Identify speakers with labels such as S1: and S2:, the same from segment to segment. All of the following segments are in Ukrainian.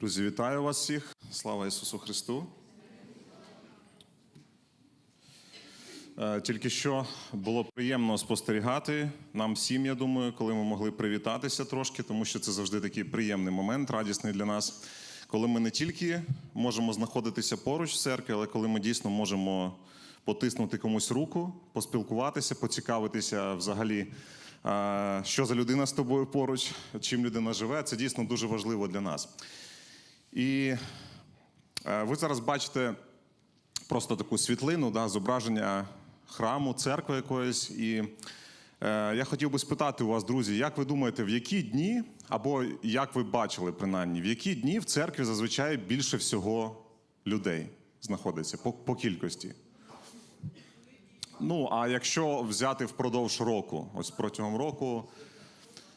S1: Друзі, вітаю вас всіх. Слава Ісусу Христу. Е, Тільки що було приємно спостерігати нам всім, я думаю, коли ми могли привітатися трошки, тому що це завжди такий приємний момент, радісний для нас, коли ми не тільки можемо знаходитися поруч в церкві, але коли ми дійсно можемо потиснути комусь руку, поспілкуватися, поцікавитися взагалі, е, що за людина з тобою поруч, чим людина живе. Це дійсно дуже важливо для нас. І е, ви зараз бачите просто таку світлину, да, зображення храму, церкви якоїсь. І е, я хотів би спитати у вас, друзі, як ви думаєте, в які дні, або як ви бачили принаймні, в які дні в церкві зазвичай більше всього людей знаходиться по, по кількості? Ну, а якщо взяти впродовж року, ось протягом року.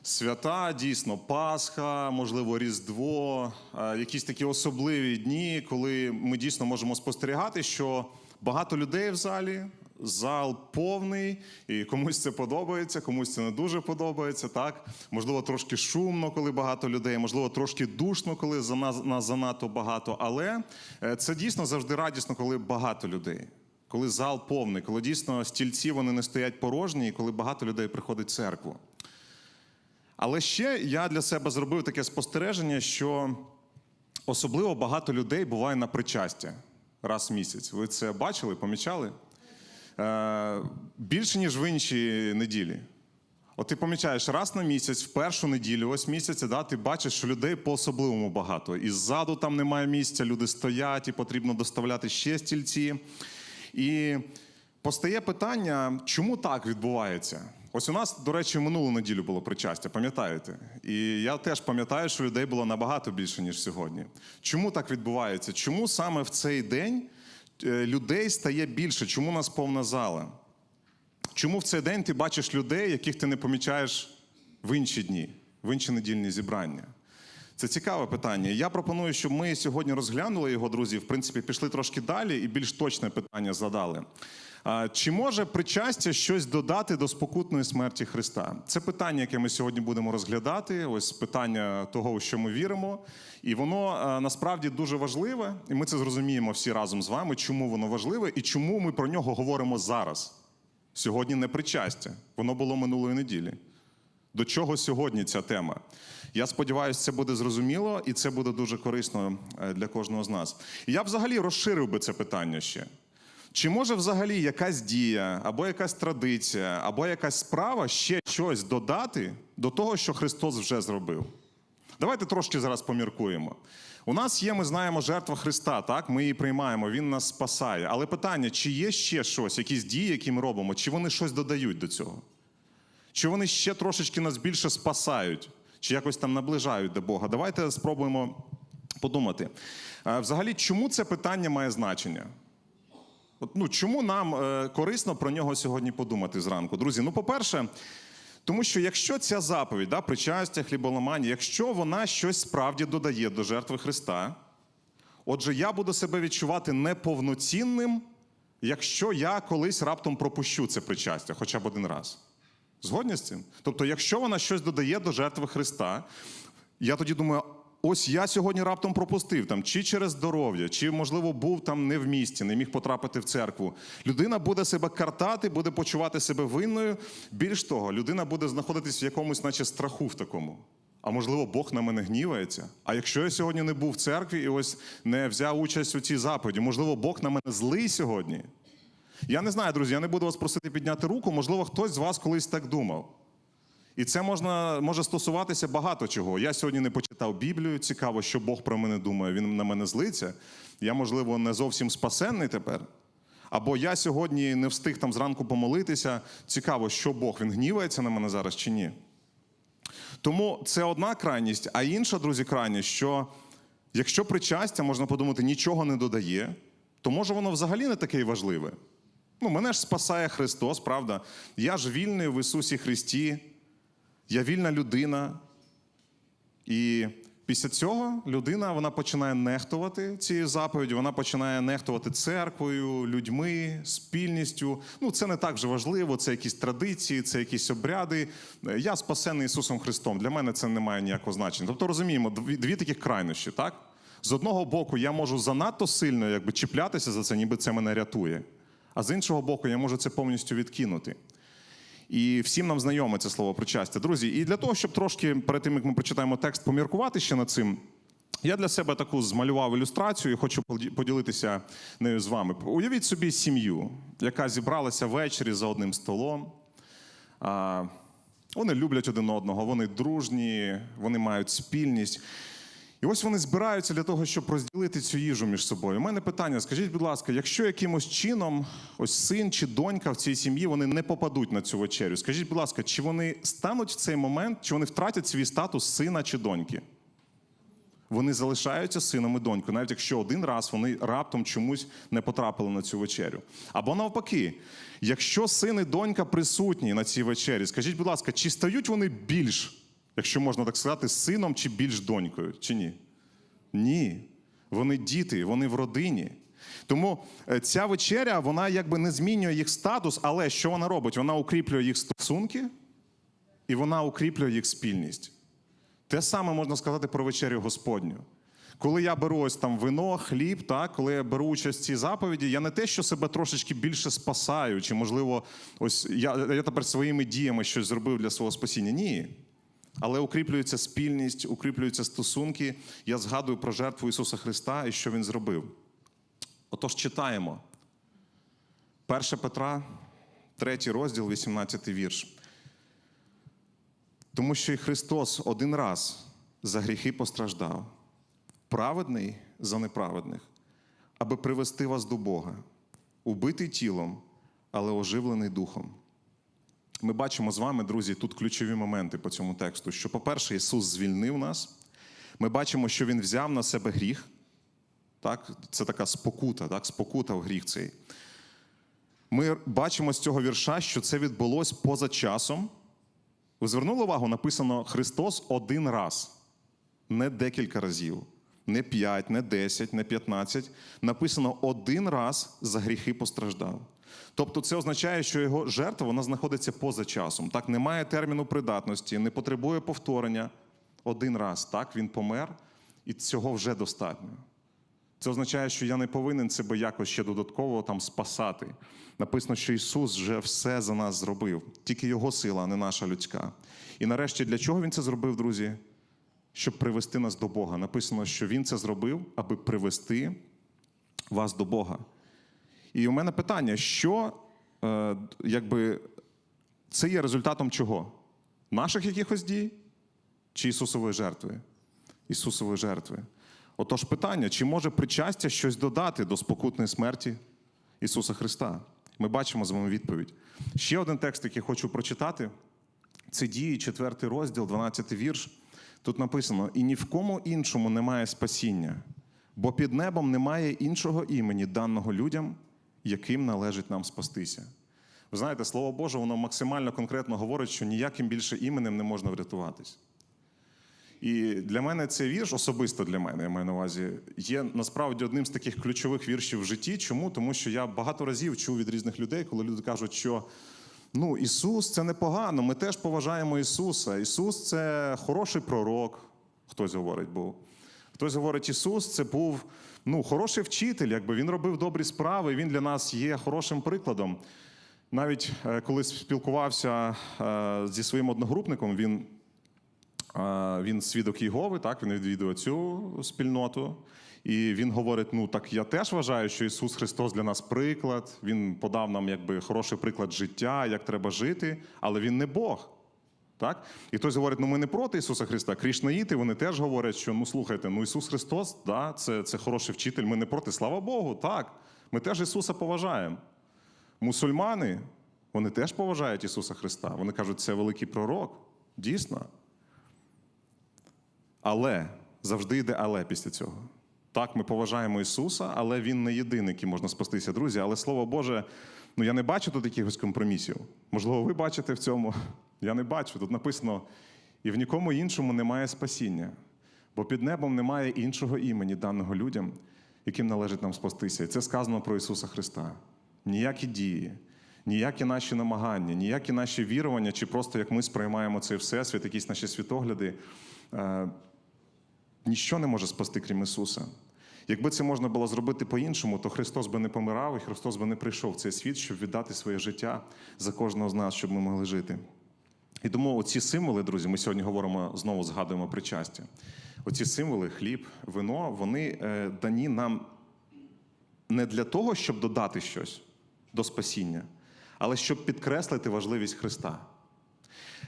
S1: Свята, дійсно, Пасха, можливо, Різдво, е, якісь такі особливі дні, коли ми дійсно можемо спостерігати, що багато людей в залі, зал повний, і комусь це подобається, комусь це не дуже подобається. Так, можливо, трошки шумно, коли багато людей, можливо, трошки душно, коли за нас, нас занадто багато. Але е, це дійсно завжди радісно, коли багато людей. Коли зал повний, коли дійсно стільці вони не стоять порожні, і коли багато людей приходить в церкву. Але ще я для себе зробив таке спостереження, що особливо багато людей буває на причастя раз в місяць. Ви це бачили, помічали? Е, більше, ніж в інші неділі. От ти помічаєш раз на місяць, в першу неділю, ось місяця, да, ти бачиш, що людей по-особливому багато. І ззаду там немає місця, люди стоять, і потрібно доставляти ще стільці. І постає питання, чому так відбувається? Ось у нас, до речі, минулу неділю було причастя, пам'ятаєте? І я теж пам'ятаю, що людей було набагато більше, ніж сьогодні. Чому так відбувається? Чому саме в цей день е, людей стає більше? Чому нас повна зала? Чому в цей день ти бачиш людей, яких ти не помічаєш в інші дні, в інші недільні зібрання? Це цікаве питання. Я пропоную, щоб ми сьогодні розглянули його, друзі. В принципі, пішли трошки далі і більш точне питання задали. Чи може причастя щось додати до спокутної смерті Христа? Це питання, яке ми сьогодні будемо розглядати. Ось питання того, у що ми віримо. І воно насправді дуже важливе, і ми це зрозуміємо всі разом з вами, чому воно важливе і чому ми про нього говоримо зараз. Сьогодні не причастя, воно було минулої неділі. До чого сьогодні ця тема? Я сподіваюся, це буде зрозуміло і це буде дуже корисно е, для кожного з нас. І я взагалі розширив би це питання ще. Чи може взагалі якась дія, або якась традиція, або якась справа ще щось додати до того, що Христос вже зробив? Давайте трошки зараз поміркуємо. У нас є, ми знаємо, жертва Христа, так? Ми її приймаємо, Він нас спасає. Але питання, чи є ще щось, якісь дії, які ми робимо, чи вони щось додають до цього? Чи вони ще трошечки нас більше спасають, чи якось там наближають до Бога? Давайте спробуємо подумати. Е, Взагалі, чому це питання має значення? Ну, чому нам е, корисно про нього сьогодні подумати зранку? Друзі, ну, по-перше, тому що якщо ця заповідь, да, причастя, хліболамання, якщо вона щось справді додає до жертви Христа, отже, я буду себе відчувати неповноцінним, якщо я колись раптом пропущу це причастя, хоча б один раз. Згодні з цим? Тобто, якщо вона щось додає до жертви Христа, я тоді думаю, ось я сьогодні раптом пропустив там, чи через здоров'я, чи, можливо, був там не в місті, не міг потрапити в церкву. Людина буде себе картати, буде почувати себе винною. Більш того, людина буде знаходитись в якомусь, наче страху в такому. А можливо, Бог на мене гнівається. А якщо я сьогодні не був в церкві і ось не взяв участь у цій заповіді, можливо, Бог на мене злий сьогодні. Я не знаю, друзі, я не буду вас просити підняти руку. Можливо, хтось з вас колись так думав. І це можна, може стосуватися багато чого. Я сьогодні не почитав Біблію. Цікаво, що Бог про мене думає. Він на мене злиться. Я, можливо, не зовсім спасенний тепер. Або я сьогодні не встиг там зранку помолитися. Цікаво, що Бог він гнівається на мене зараз чи ні. Тому це одна крайність, а інша, друзі, крайність, що якщо причастя, можна подумати, нічого не додає, то може воно взагалі не таке важливе. Ну, мене ж спасає Христос, правда? Я ж вільний в Ісусі Христі, я вільна людина. І після цього людина вона починає нехтувати цією заповіддю, вона починає нехтувати церквою, людьми, спільністю. Ну, це не так вже важливо, це якісь традиції, це якісь обряди. Я спасений Ісусом Христом. Для мене це не має ніякого значення. Тобто розуміємо, дві, дві таких крайнощі, так? З одного боку, я можу занадто сильно якби, чіплятися за це, ніби це мене рятує. А з іншого боку, я можу це повністю відкинути. І всім нам знайоме це слово причастя. Друзі, і для того, щоб трошки перед тим, як ми прочитаємо текст, поміркувати ще над цим, я для себе таку змалював ілюстрацію і хочу поділитися нею з вами. Уявіть собі сім'ю, яка зібралася ввечері за одним столом. Вони люблять один одного, вони дружні, вони мають спільність. І ось вони збираються для того, щоб розділити цю їжу між собою. У мене питання: скажіть, будь ласка, якщо якимось чином ось син чи донька в цій сім'ї вони не попадуть на цю вечерю, скажіть, будь ласка, чи вони стануть в цей момент, чи вони втратять свій статус сина чи доньки? Вони залишаються сином і донькою, навіть якщо один раз вони раптом чомусь не потрапили на цю вечерю. Або навпаки, якщо син і донька присутні на цій вечері, скажіть, будь ласка, чи стають вони більш, якщо можна так сказати, сином чи більш донькою, чи ні? Ні. Вони діти, вони в родині. Тому е, ця вечеря, вона якби не змінює їх статус, але що вона робить? Вона укріплює їх стосунки і вона укріплює їх спільність. Те саме можна сказати про вечерю Господню. Коли я беру ось там вино, хліб, так, коли я беру участь в цій заповіді, я не те, що себе трошечки більше спасаю, чи можливо, ось я, я тепер своїми діями щось зробив для свого спасіння. Ні. Але укріплюється спільність, укріплюються стосунки. Я згадую про жертву Ісуса Христа і що Він зробив. Отож, читаємо. 1 Петра, 3 розділ, 18 вірш. Тому що і Христос один раз за гріхи постраждав, праведний за неправедних, аби привести вас до Бога, убитий тілом, але оживлений духом. Ми бачимо з вами, друзі, тут ключові моменти по цьому тексту. Що, по-перше, Ісус звільнив нас. Ми бачимо, що Він взяв на себе гріх. Так? Це така спокута, так? спокута в гріх цей. Ми бачимо з цього вірша, що це відбулось поза часом. Ви звернули увагу, написано Христос один раз, не декілька разів, не п'ять, не десять, не п'ятнадцять. Написано один раз за гріхи постраждав. Тобто це означає, що його жертва вона знаходиться поза часом. Так, немає терміну придатності, не потребує повторення. Один раз так він помер, і цього вже достатньо. Це означає, що я не повинен себе якось ще додатково там спасати. Написано, що Ісус вже все за нас зробив, тільки Його сила, а не наша людська. І нарешті, для чого Він це зробив, друзі? Щоб привести нас до Бога. Написано, що Він це зробив, аби привести вас до Бога. І у мене питання: що е, якби це є результатом чого? Наших якихось дій чи Ісусової жертви? Ісусової жертви. Отож, питання: чи може причастя щось додати до спокутної смерті Ісуса Христа? Ми бачимо з вами відповідь. Ще один текст, який хочу прочитати, це дії, 4 розділ, 12 вірш. Тут написано: і ні в кому іншому немає спасіння, бо під небом немає іншого імені, даного людям, яким належить нам спастися. Ви знаєте, Слово Боже, воно максимально конкретно говорить, що ніяким більше іменем не можна врятуватись. І для мене цей вірш, особисто для мене, я маю на увазі, є насправді одним з таких ключових віршів в житті. Чому? Тому що я багато разів чув від різних людей, коли люди кажуть, що ну, Ісус це непогано, ми теж поважаємо Ісуса. Ісус це хороший пророк, хтось говорить був. Хтось говорить, Ісус це був ну, хороший вчитель, якби він робив добрі справи, він для нас є хорошим прикладом. Навіть е, коли спілкувався е, зі своїм одногрупником, він а, Він свідок Єгови, так, він відвідує цю спільноту. І він говорить: ну так я теж вважаю, що Ісус Христос для нас приклад. Він подав нам якби хороший приклад життя, як треба жити, але Він не Бог. Так? І хтось говорить, ну ми не проти Ісуса Христа. Крішнаїти, вони теж говорять, що ну слухайте, ну Ісус Христос, да, це, це хороший вчитель, ми не проти. Слава Богу, так. Ми теж Ісуса поважаємо. Мусульмани, вони теж поважають Ісуса Христа. Вони кажуть, це великий пророк. Дійсно. Але завжди йде але після цього. Так, ми поважаємо Ісуса, але Він не єдиний, який можна спастися, друзі. Але Слово Боже, ну я не бачу тут якихось компромісів. Можливо, ви бачите в цьому. Я не бачу. Тут написано: і в нікому іншому немає спасіння, бо під небом немає іншого імені, даного людям, яким належить нам спастися. І це сказано про Ісуса Христа. Ніякі дії, ніякі наші намагання, ніякі наші вірування, чи просто як ми сприймаємо цей всесвіт, якісь наші світогляди. е, ніщо не може спасти, крім Ісуса. Якби це можна було зробити по-іншому, то Христос би не помирав, і Христос би не прийшов в цей світ, щоб віддати своє життя за кожного з нас, щоб ми могли жити. І тому оці символи, друзі, ми сьогодні говоримо знову згадуємо причастя. Оці символи, хліб, вино, вони е, дані нам не для того, щоб додати щось до спасіння, але щоб підкреслити важливість Христа.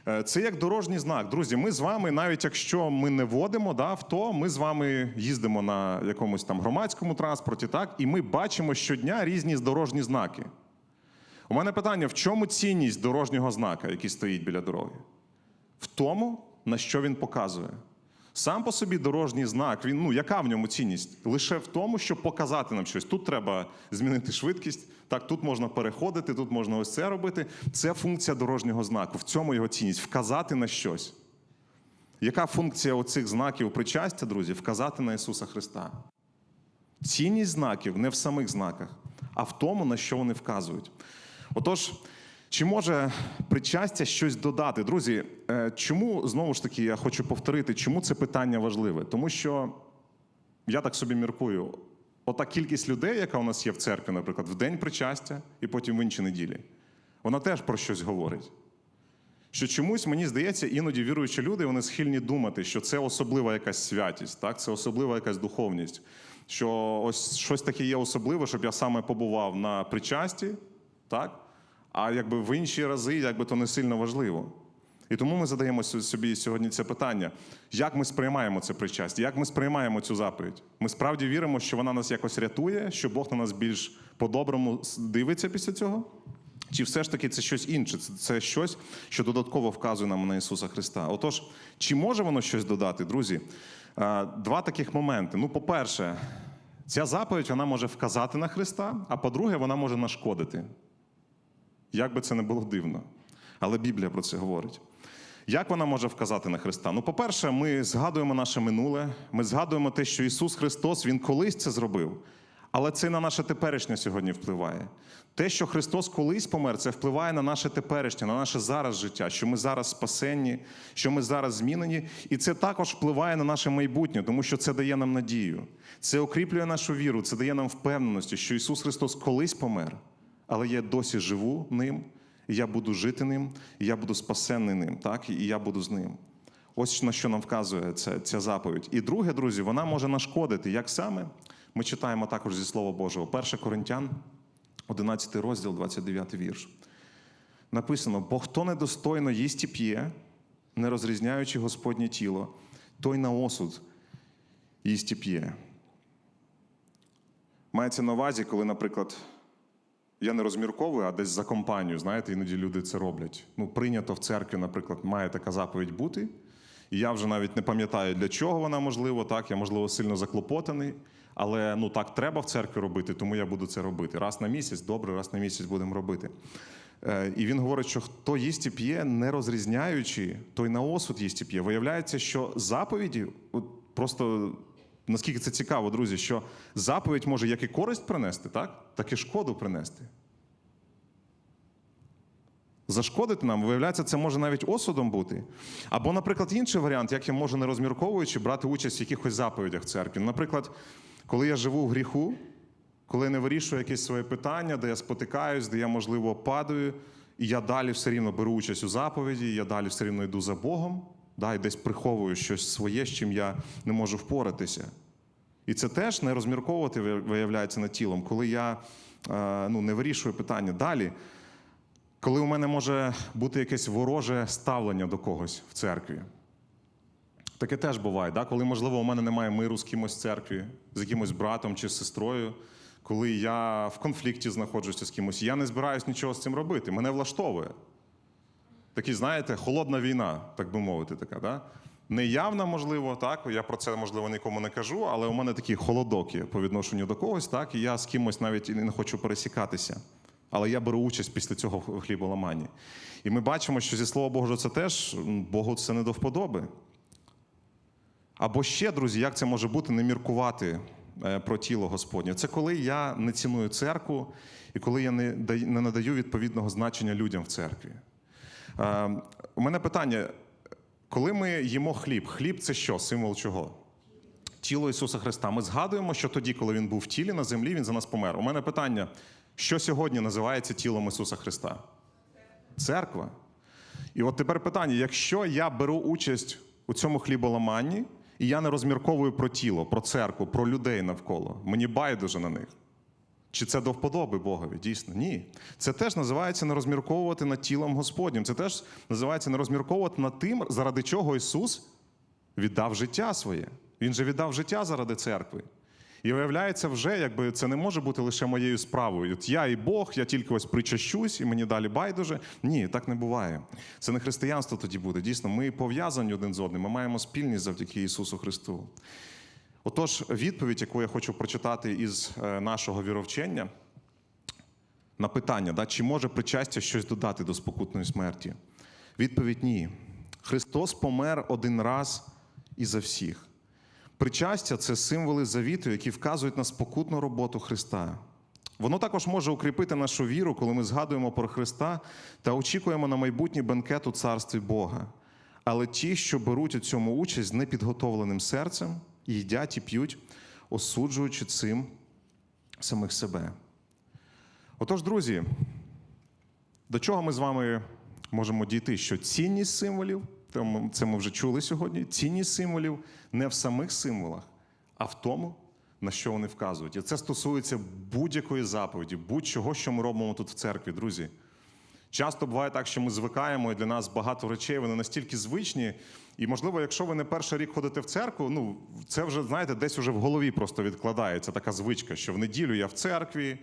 S1: Е, Це як дорожній знак. Друзі, ми з вами, навіть якщо ми не водимо да, авто, ми з вами їздимо на якомусь там громадському транспорті, так, і ми бачимо щодня різні дорожні знаки. У мене питання: в чому цінність дорожнього знака, який стоїть біля дороги? В тому, на що він показує. Сам по собі дорожній знак, він, ну, яка в ньому цінність? Лише в тому, щоб показати нам щось. Тут треба змінити швидкість, так, тут можна переходити, тут можна ось це робити. Це функція дорожнього знаку. В цьому його цінність вказати на щось. Яка функція оцих знаків причастя, друзі? Вказати на Ісуса Христа. Цінність знаків не в самих знаках, а в тому, на що вони вказують. Отож, чи може причастя щось додати? Друзі, е, чому знову ж таки я хочу повторити, чому це питання важливе? Тому що я так собі міркую: ота кількість людей, яка у нас є в церкві, наприклад, в день причастя і потім в інші неділі, вона теж про щось говорить. Що чомусь мені здається, іноді віруючі люди вони схильні думати, що це особлива якась святість, так? це особлива якась духовність. Що ось щось таке є особливе, щоб я саме побував на причасті, так? А якби в інші рази, якби то не сильно важливо. І тому ми задаємо собі сьогодні це питання: як ми сприймаємо це причастя, як ми сприймаємо цю заповідь? Ми справді віримо, що вона нас якось рятує, що Бог на нас більш по-доброму дивиться після цього? Чи все ж таки це щось інше? Це, щось, що додатково вказує нам на Ісуса Христа. Отож, чи може воно щось додати, друзі? Два таких моменти. Ну, по-перше, ця заповідь вона може вказати на Христа, а по-друге, вона може нашкодити. Як би це не було дивно. Але Біблія про це говорить. Як вона може вказати на Христа? Ну, по-перше, ми згадуємо наше минуле, ми згадуємо те, що Ісус Христос Він колись це зробив, але це на наше теперішнє сьогодні впливає. Те, що Христос колись помер, це впливає на наше теперішнє, на наше зараз життя, що ми зараз спасенні, що ми зараз змінені. І це також впливає на наше майбутнє, тому що це дає нам надію. Це укріплює нашу віру, це дає нам впевненості, що Ісус Христос колись помер, але я досі живу ним, я буду жити ним, я буду спасенний ним, так? і я буду з ним. Ось на що нам вказує ця, ця заповідь. І друге, друзі, вона може нашкодити. Як саме? Ми читаємо також зі Слова Божого. 1 Коринтян, 11 розділ, 29 вірш. Написано: бо хто недостойно їсть і п'є, не розрізняючи Господнє тіло, той на осуд їсть і п'є. Мається на увазі, коли, наприклад, я не розмірковую, а десь за компанію, знаєте, іноді люди це роблять. Ну, прийнято в церкві, наприклад, має така заповідь бути. І я вже навіть не пам'ятаю, для чого вона можливо, так, я, можливо, сильно заклопотаний, але ну так треба в церкві робити, тому я буду це робити. Раз на місяць, добре, раз на місяць будемо робити. Е, І він говорить, що хто їсть і п'є, не розрізняючи, той на осуд їсть і п'є. Виявляється, що заповіді, от просто наскільки це цікаво, друзі, що заповідь може як і користь принести, так, так і шкоду принести. Зашкодити нам, виявляється, це може навіть осудом бути. Або, наприклад, інший варіант, як я можу не розмірковуючи брати участь в якихось заповідях церкві. Наприклад, коли я живу в гріху, коли я не вирішую якісь свої питання, де я спотикаюсь, де я, можливо, падаю, і я далі все рівно беру участь у заповіді, я далі все рівно йду за Богом, да, і десь приховую щось своє, з чим я не можу впоратися. І це теж не розмірковувати виявляється над тілом, коли я е, ну, не вирішую питання далі. Коли у мене може бути якесь вороже ставлення до когось в церкві. Таке теж буває, да? коли, можливо, у мене немає миру з кимось в церкві, з якимось братом чи сестрою, коли я в конфлікті знаходжуся з кимось, я не збираюсь нічого з цим робити. Мене влаштовує. Такий, знаєте, холодна війна, так би мовити, така. Да? Неявна, можливо, так. Я про це, можливо, нікому не кажу, але у мене такий холодок є по відношенню до когось, так, і я з кимось навіть не хочу пересікатися. Але я беру участь після цього в хліболаманні. І ми бачимо, що зі слова Божого це теж Богу це не до вподоби. Або ще, друзі, як це може бути, не міркувати е, про тіло Господнє. Це коли я не ціную церкву і коли я не надаю відповідного значення людям в церкві. Е, У мене питання: коли ми їмо хліб, хліб це що? Символ чого? тіло Ісуса Христа. Ми згадуємо, що тоді, коли Він був в тілі на землі, Він за нас помер. У мене питання: що сьогодні називається тілом Ісуса Христа? Церква. І от тепер питання: якщо я беру участь у цьому хліболаманні, і я не розмірковую про тіло, про церкву, про людей навколо, мені байдуже на них. Чи це до вподоби Богові? Дійсно, ні. Це теж називається не розмірковувати над тілом Господнім. Це теж називається не розмірковувати над тим, заради чого Ісус віддав життя своє. Він же віддав життя заради церкви. І виявляється, вже якби це не може бути лише моєю справою. От я і Бог, я тільки ось причащусь, і мені далі байдуже. Ні, так не буває. Це не християнство тоді буде. Дійсно, ми пов'язані один з одним. Ми маємо спільність завдяки Ісусу Христу. Отож, відповідь, яку я хочу прочитати із е, нашого віровчення на питання, да, чи може причастя щось додати до спокутної смерті? Відповідь ні. Христос помер один раз і за всіх. Причастя це символи завіту, які вказують на спокутну роботу Христа. Воно також може укріпити нашу віру, коли ми згадуємо про Христа та очікуємо на майбутній бенкет у царстві Бога. Але ті, що беруть у цьому участь з непідготовленим серцем, їдять і п'ють, осуджуючи цим самих себе. Отож, друзі, до чого ми з вами можемо дійти? Що цінність символів, це ми вже чули сьогодні, цінність символів не в самих символах, а в тому, на що вони вказують. І це стосується будь-якої заповіді, будь-чого, що ми робимо тут в церкві, друзі. Часто буває так, що ми звикаємо, і для нас багато речей вони настільки звичні. І, можливо, якщо ви не перший рік ходите в церкву, ну це вже, знаєте, десь уже в голові просто відкладається така звичка, що в неділю я в церкві,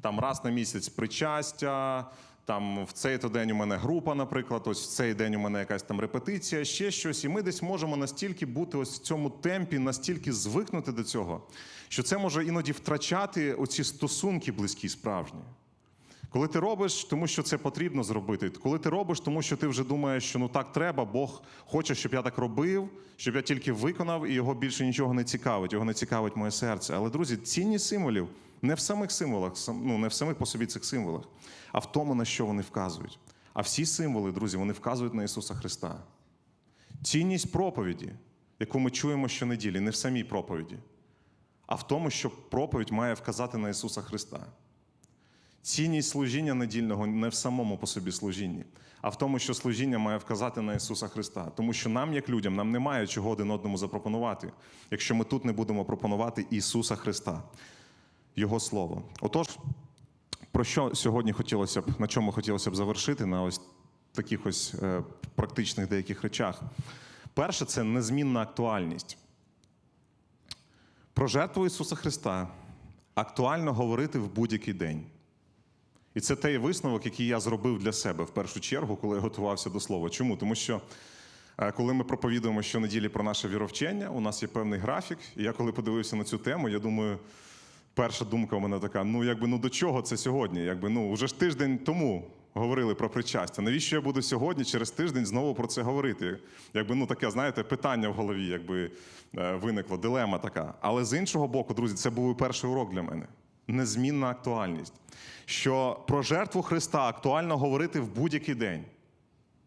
S1: там раз на місяць причастя, там в цей то день у мене група, наприклад, ось в цей день у мене якась там репетиція, ще щось. І ми десь можемо настільки бути ось в цьому темпі, настільки звикнути до цього, що це може іноді втрачати оці стосунки близькі, справжні. Коли ти робиш, тому що це потрібно зробити. Коли ти робиш, тому що ти вже думаєш, що ну так треба, Бог хоче, щоб я так робив, щоб я тільки виконав, і його більше нічого не цікавить, його не цікавить моє серце. Але, друзі, цінність символів не в самих символах, ну не в самих по собі цих символах, а в тому, на що вони вказують. А всі символи, друзі, вони вказують на Ісуса Христа. Цінність проповіді, яку ми чуємо щонеділі, не в самій проповіді, а в тому, що проповідь має вказати на Ісуса Христа. Цінність служіння недільного не в самому по собі служінні, а в тому, що служіння має вказати на Ісуса Христа. Тому що нам, як людям, нам немає чого один одному запропонувати, якщо ми тут не будемо пропонувати Ісуса Христа, Його Слово. Отож, про що сьогодні хотілося б, на чому хотілося б завершити, на ось таких ось е, практичних деяких речах. Перше, це незмінна актуальність. Про жертву Ісуса Христа актуально говорити в будь-який день. І це той висновок, який я зробив для себе в першу чергу, коли я готувався до слова. Чому? Тому що е, коли ми проповідуємо щонеділі про наше віровчення, у нас є певний графік. І я коли подивився на цю тему, я думаю, перша думка у мене така: ну якби ну до чого це сьогодні? Якби ну вже ж тиждень тому говорили про причастя. Навіщо я буду сьогодні через тиждень знову про це говорити? Якби ну таке, знаєте, питання в голові, якби е, виникло, дилема така. Але з іншого боку, друзі, це був перший урок для мене. Незмінна актуальність. Що про жертву Христа актуально говорити в будь-який день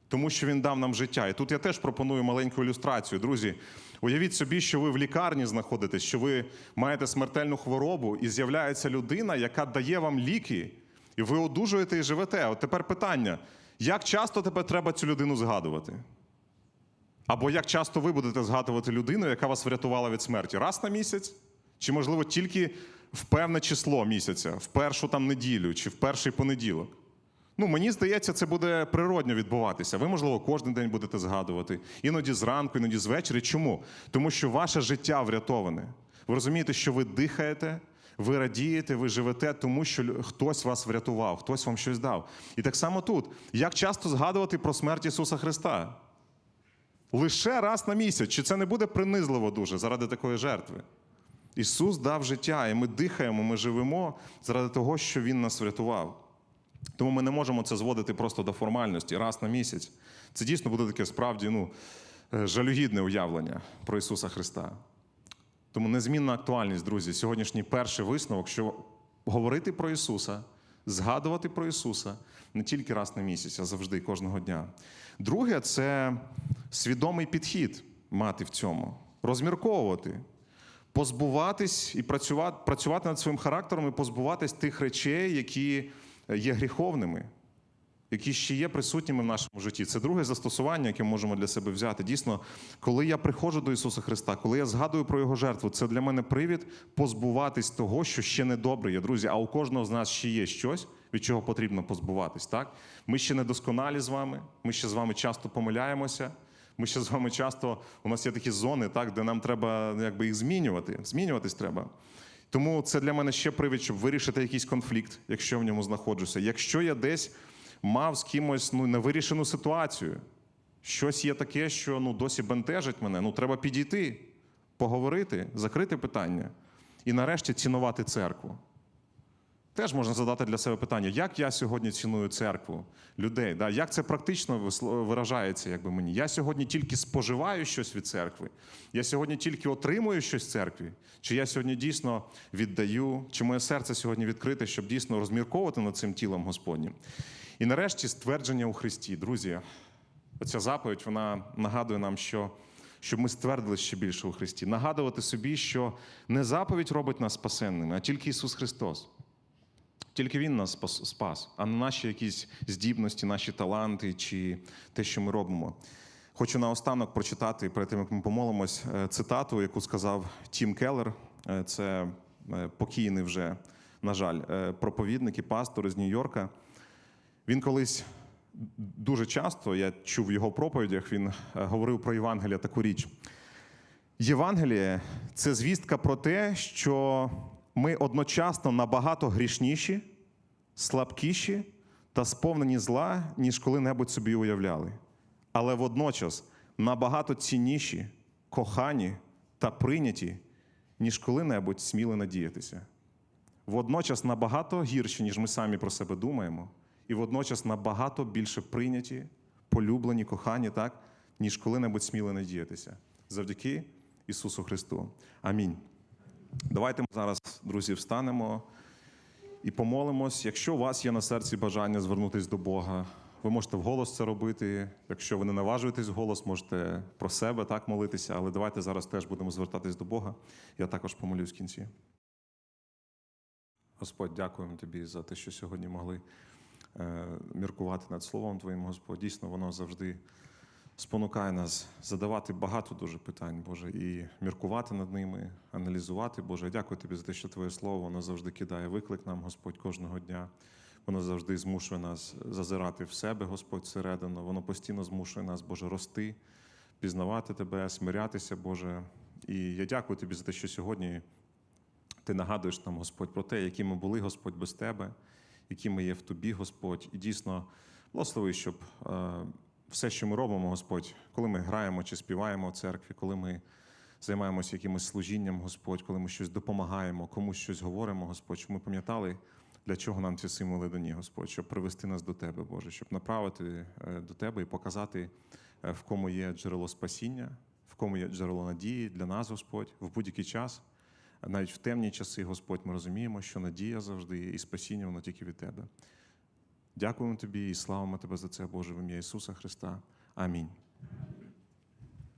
S1: тому що він дав нам життя. І тут я теж пропоную маленьку ілюстрацію. Друзі, уявіть собі, що ви в лікарні знаходитесь, що ви маєте смертельну хворобу, і з'являється людина, яка дає вам ліки, і ви одужуєте і живете. От тепер питання: як часто тебе треба цю людину згадувати? Або як часто ви будете згадувати людину, яка вас врятувала від смерті? Раз на місяць? Чи, можливо, тільки в певне число місяця, в першу там неділю чи в перший понеділок? Ну, мені здається, це буде природньо відбуватися. Ви, можливо, кожен день будете згадувати. Іноді зранку, іноді звечері. Чому? Тому що ваше життя врятоване. Ви розумієте, що ви дихаєте, ви радієте, ви живете, тому що хтось вас врятував, хтось вам щось дав. І так само тут. Як часто згадувати про смерть Ісуса Христа? Лише раз на місяць. Чи це не буде принизливо дуже заради такої жертви? Ісус дав життя, і ми дихаємо, ми живемо заради того, що Він нас врятував. Тому ми не можемо це зводити просто до формальності раз на місяць. Це дійсно буде таке справді ну, е, жалюгідне уявлення про Ісуса Христа. Тому незмінна актуальність, друзі, сьогоднішній перший висновок, що говорити про Ісуса, згадувати про Ісуса не тільки раз на місяць, а завжди кожного дня. Друге це свідомий підхід мати в цьому, розмірковувати. Позбуватись і працювати, працювати над своїм характером і позбуватись тих речей, які є гріховними, які ще є присутніми в нашому житті. Це друге застосування, яке можемо для себе взяти. Дійсно, коли я приходжу до Ісуса Христа, коли я згадую про Його жертву, це для мене привід позбуватись того, що ще не добре є, друзі. А у кожного з нас ще є щось, від чого потрібно позбуватись. Так? Ми ще не досконалі з вами, ми ще з вами часто помиляємося. Ми ще з вами часто, у нас є такі зони, так, де нам треба якби їх змінювати. Змінюватись треба. Тому це для мене ще привід, щоб вирішити якийсь конфлікт, якщо в ньому знаходжуся. Якщо я десь мав з кимось ну, невирішену ситуацію, щось є таке, що ну, досі бентежить мене, ну треба підійти, поговорити, закрити питання і нарешті цінувати церкву. Теж можна задати для себе питання, як я сьогодні ціную церкву, людей, да? як це практично виражається якби мені. Я сьогодні тільки споживаю щось від церкви, я сьогодні тільки отримую щось в церкві, чи я сьогодні дійсно віддаю, чи моє серце сьогодні відкрите, щоб дійсно розмірковувати над цим тілом Господнім. І нарешті ствердження у Христі. Друзі, оця заповідь вона нагадує нам, що щоб ми ствердили ще більше у Христі. Нагадувати собі, що не заповідь робить нас спасенними, а тільки Ісус Христос. Тільки Він нас спас- а не наші якісь здібності, наші таланти чи те, що ми робимо. Хочу наостанок прочитати, перед тим як ми помолимось, е, цитату, яку сказав Тім Келлер. Е, Це е, покійний вже, на жаль, проповідник і пастор із Нью-Йорка. Він колись дуже часто, я чув в його проповідях, він говорив про Євангелія таку річ. Євангеліє це звістка про те, що ми одночасно набагато грішніші, слабкіші та сповнені зла, ніж коли-небудь собі уявляли. Але водночас набагато цінніші, кохані та прийняті, ніж коли-небудь сміли надіятися. Водночас набагато гірші, ніж ми самі про себе думаємо, і водночас набагато більше прийняті, полюблені, кохані, так, ніж коли-небудь сміли надіятися. Завдяки Ісусу Христу. Амінь. Давайте ми зараз, друзі, встанемо і помолимось. Якщо у вас є на серці бажання звернутися до Бога, ви можете вголос це робити. Якщо ви не наважуєтесь вголос, можете про себе так молитися, але давайте зараз теж будемо звертатись до Бога. Я також помолюсь в кінці. Господь, дякуємо тобі за те, що сьогодні могли е, міркувати над Словом Твоїм, Господь. Дійсно, воно завжди спонукає нас задавати багато дуже питань, Боже, і міркувати над ними, аналізувати. Боже, дякую тобі за те, що Твоє Слово воно завжди кидає виклик нам, Господь, кожного дня. Воно завжди змушує нас зазирати в себе, Господь, всередину. Воно постійно змушує нас, Боже, рости, пізнавати Тебе, смирятися, Боже. І я дякую тобі за те, що сьогодні ти нагадуєш нам, Господь, про те, які ми були, Господь, без Тебе, які ми є в Тобі, Господь. І дійсно, благослови, щоб е, все, що ми робимо, Господь, коли ми граємо чи співаємо в церкві, коли ми займаємося якимось служінням, Господь, коли ми щось допомагаємо, комусь щось говоримо, Господь, щоб ми пам'ятали, для чого нам ці символи дані, Господь, щоб привести нас до Тебе, Боже, щоб направити е, до Тебе і показати, е, в кому є джерело спасіння, в кому є джерело надії для нас, Господь, в будь-який час. Навіть в темні часи, Господь, ми розуміємо, що надія завжди є, і спасіння воно тільки від Тебе. Дякуємо Тобі і славимо Тебе за це, Боже, в ім'я Ісуса Христа. Амінь.